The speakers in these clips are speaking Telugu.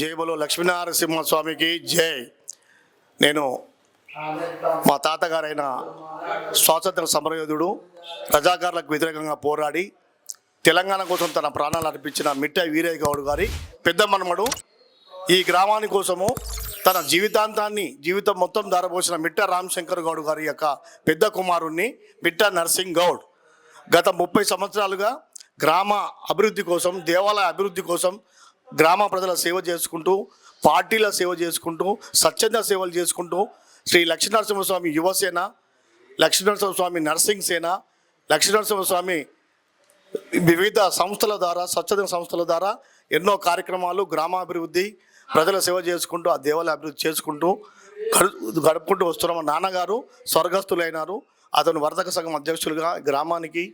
జై బలో స్వామికి జై. నేను మా తాతగారైన స్వాతంత్ర సమరయోధుడు రజాకారులకు వ్యతిరేకంగా పోరాడి తెలంగాణ కోసం తన ప్రాణాలు అర్పించిన మిట్ట వీరయ్య గౌడ్ గారి పెద్ద మనమడు ఈ గ్రామాని కోసము తన జీవితాంతాన్ని జీవితం మొత్తం దారబోసిన మిట్ట రామశంకర్ గౌడ్ గారి యొక్క పెద్ద కుమారుణ్ణి మిట్ట నర్సింగ్ గౌడ్. గత ముప్పై సంవత్సరాలుగా గ్రామ అభివృద్ధి కోసం దేవాలయ అభివృద్ధి కోసం గ్రామ ప్రజల సేవ చేసుకుంటూ పార్టీల సేవ చేసుకుంటూ స్వచ్ఛంద సేవలు చేసుకుంటూ శ్రీ లక్ష్మీనరసింహస్వామి యువసేన లక్ష్మీనరసింహస్వామి నర్సింగ్ సేన లక్ష్మీనరసింహస్వామి వివిధ సంస్థల ద్వారా స్వచ్ఛంద సంస్థల ద్వారా ఎన్నో కార్యక్రమాలు గ్రామాభివృద్ధి ప్రజల సేవ చేసుకుంటూ ఆ దేవాలయ అభివృద్ధి చేసుకుంటూ గడు గడుపుకుంటూ వస్తున్నాం. మా నాన్నగారు స్వర్గస్థులైనారు. అతను వర్తక సంఘం అధ్యక్షులుగా గ్రామానికి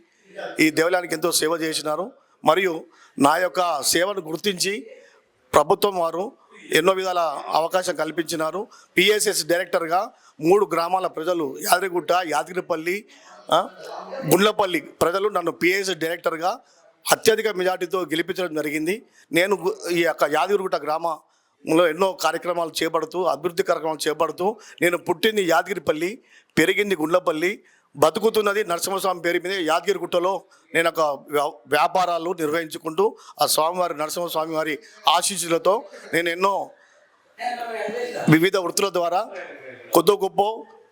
ఈ దేవాలయానికి ఎంతో సేవ చేసినారు. మరియు నా యొక్క సేవను గుర్తించి ప్రభుత్వం వారు ఎన్నో విధాల అవకాశం కల్పించినారు. పిఎస్ఎస్ డైరెక్టర్గా మూడు గ్రామాల ప్రజలు యాదగిరిగుట్ట యాదగిరిపల్లి గుండ్లపల్లి ప్రజలు నన్ను పిఎస్ఎస్ డైరెక్టర్గా అత్యధిక మెజార్టీతో గెలిపించడం జరిగింది. నేను గు- ఈ యొక్క యాదగిరిగుట్ట గ్రామంలో ఎన్నో కార్యక్రమాలు చేపడుతూ అభివృద్ధి కార్యక్రమాలు చేపడుతూ నేను పుట్టింది యాదగిరిపల్లి పెరిగింది గుండ్లపల్లి బతుకుతున్నది నరసింహస్వామి పేరు మీద యాదగిరిగుట్టలో నేను ఒక వ్యా- వ్యాపారాలు నిర్వహించుకుంటూ ఆ స్వామివారి నరసింహస్వామి వారి ఆశీస్సులతో నేను ఎన్నో వివిధ వృత్తుల ద్వారా కొద్ది గొప్ప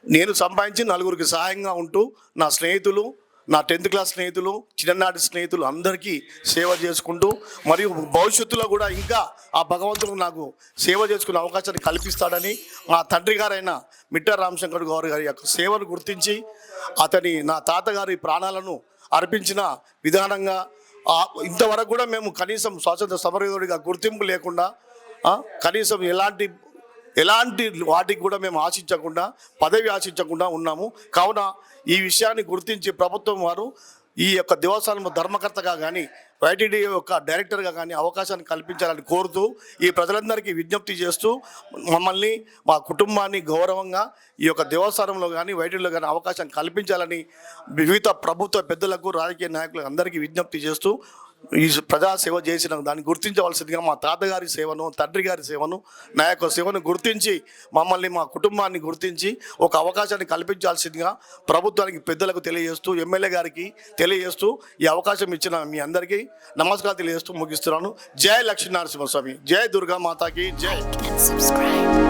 నేను సంపాదించి నలుగురికి సహాయంగా ఉంటూ నా స్నేహితులు నా టెన్త్ క్లాస్ స్నేహితులు చిన్ననాటి స్నేహితులు అందరికీ సేవ చేసుకుంటూ మరియు భవిష్యత్తులో కూడా ఇంకా ఆ భగవంతుడు నాకు సేవ చేసుకునే అవకాశాన్ని కల్పిస్తాడని మా తండ్రి గారైన మిట్టర్ రామశంకర్ గౌరి గారి యొక్క సేవను గుర్తించి అతని నా తాతగారి ప్రాణాలను అర్పించిన విధానంగా ఇంతవరకు కూడా మేము కనీసం స్వాతంత్ర సమరయోధుడిగా గుర్తింపు లేకుండా కనీసం ఎలాంటి ఎలాంటి వాటికి కూడా మేము ఆశించకుండా పదవి ఆశించకుండా ఉన్నాము. కావున ఈ విషయాన్ని గుర్తించి ప్రభుత్వం వారు ఈ యొక్క దేవస్థానం ధర్మకర్తగా కానీ వైటీడీ యొక్క డైరెక్టర్గా కానీ అవకాశాన్ని కల్పించాలని కోరుతూ ఈ ప్రజలందరికీ విజ్ఞప్తి చేస్తూ మమ్మల్ని మా కుటుంబాన్ని గౌరవంగా ఈ యొక్క దేవస్థానంలో కానీ వైటీడీలో కానీ అవకాశం కల్పించాలని వివిధ ప్రభుత్వ పెద్దలకు రాజకీయ నాయకులకు అందరికీ విజ్ఞప్తి చేస్తూ ఈ ప్రజా సేవ చేసిన దాన్ని గుర్తించవలసిందిగా మా తాతగారి సేవను తండ్రి గారి సేవను నా యొక్క సేవను గుర్తించి మమ్మల్ని మా కుటుంబాన్ని గుర్తించి ఒక అవకాశాన్ని కల్పించాల్సిందిగా ప్రభుత్వానికి పెద్దలకు తెలియజేస్తూ ఎమ్మెల్యే గారికి తెలియజేస్తూ ఈ అవకాశం ఇచ్చిన మీ అందరికీ నమస్కారం తెలియజేస్తూ ముగిస్తున్నాను జై లక్ష్మీనరసింహస్వామి జై దుర్గా మాతాకి జై and.